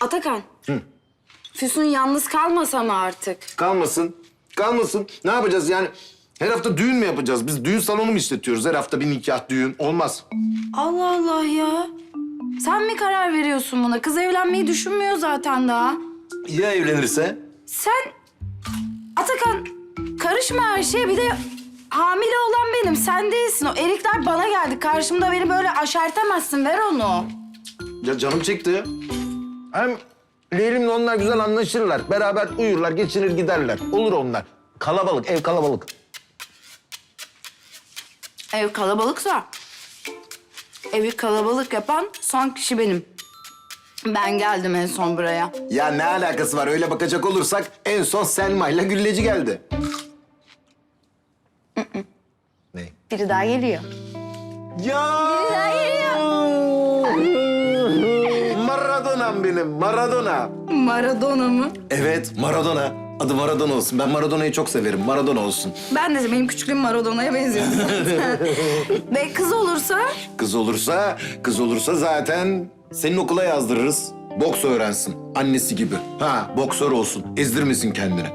Atakan. Füsun yalnız kalmasa mı artık? Kalmasın. Kalmasın. Ne yapacağız yani? Her hafta düğün mü yapacağız? Biz düğün salonu mu işletiyoruz? Her hafta bir nikah, düğün. Olmaz. Allah Allah ya. Sen mi karar veriyorsun buna? Kız evlenmeyi düşünmüyor zaten daha. Ya evlenirse? Sen Atakan karışma her şeye. Bir de hamile olan benim. Sen değilsin. O erikler bana geldi. Karşımda beni böyle aşertemezsin. Ver onu. Ya canım çekti. Hem Leylim'le onlar güzel anlaşırlar. Beraber uyurlar, geçirir giderler. Olur onlar. Kalabalık, ev kalabalık. Ev kalabalıksa evi kalabalık yapan son kişi benim. Ben geldim en son buraya. Ya ne alakası var? Öyle bakacak olursak en son Selma ile Gülleci geldi. ne? Biri daha geliyor. Ya! Maradona'm benim, Maradona. Maradona mı? Evet, Maradona. Adı Maradona olsun. Ben Maradona'yı çok severim. Maradona olsun. Ben de benim küçüklüğüm Maradona'ya benziyor. Ve kız olursa Kız olursa, kız olursa zaten senin okula yazdırırız. Boks öğrensin. Annesi gibi. Ha, boksör olsun. Ezdirmesin kendini.